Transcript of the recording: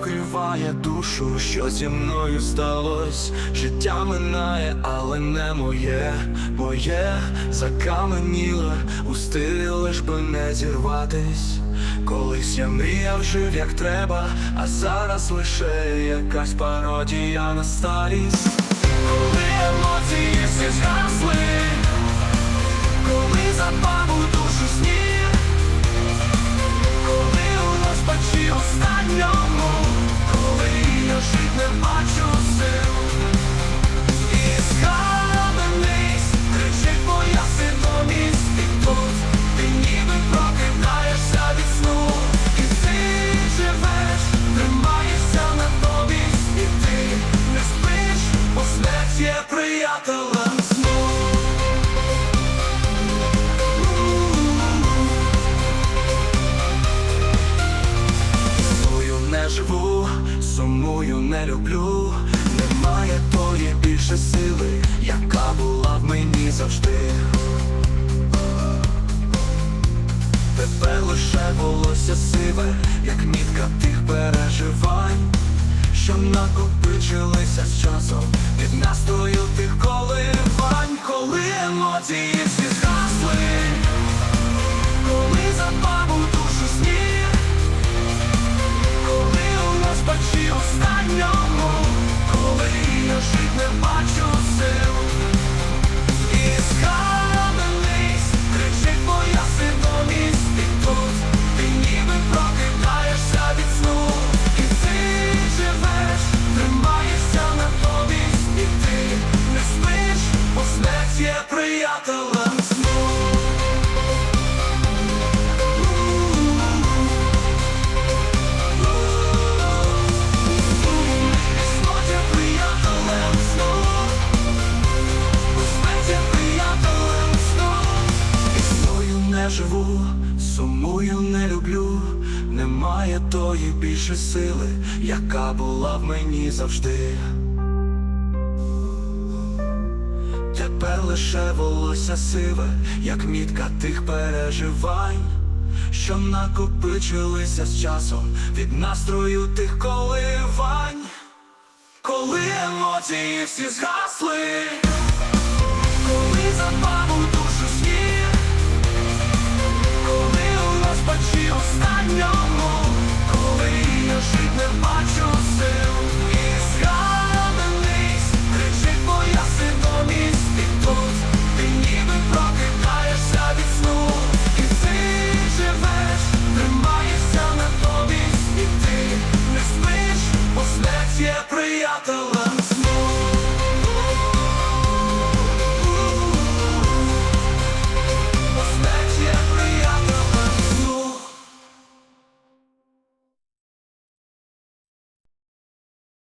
Вкриває душу, що зі мною сталось. Життя минає, але не моє, моє закаменіле, у стилі лиш би не зірватись. Колись я мріяв, жив як треба, а зараз лише якась пародія на старість. Коли емоції всі згасли, приятелем сну. Сумую, не живу, сумую, не люблю. Немає тої більше сили, яка була в мені завжди. Тепер лише волосся сиве, як мітка тих переживань, що накопичилися з часом. Від настою тих коливань, коли емоції всі Існую, не живу, сумую, не люблю. Немає тої більше сили, яка була в мені завжди Тепер лише волосся сиве, як мітка тих переживань, що накопичилися з часом від настрою тих коливань, коли емоції всі згасли,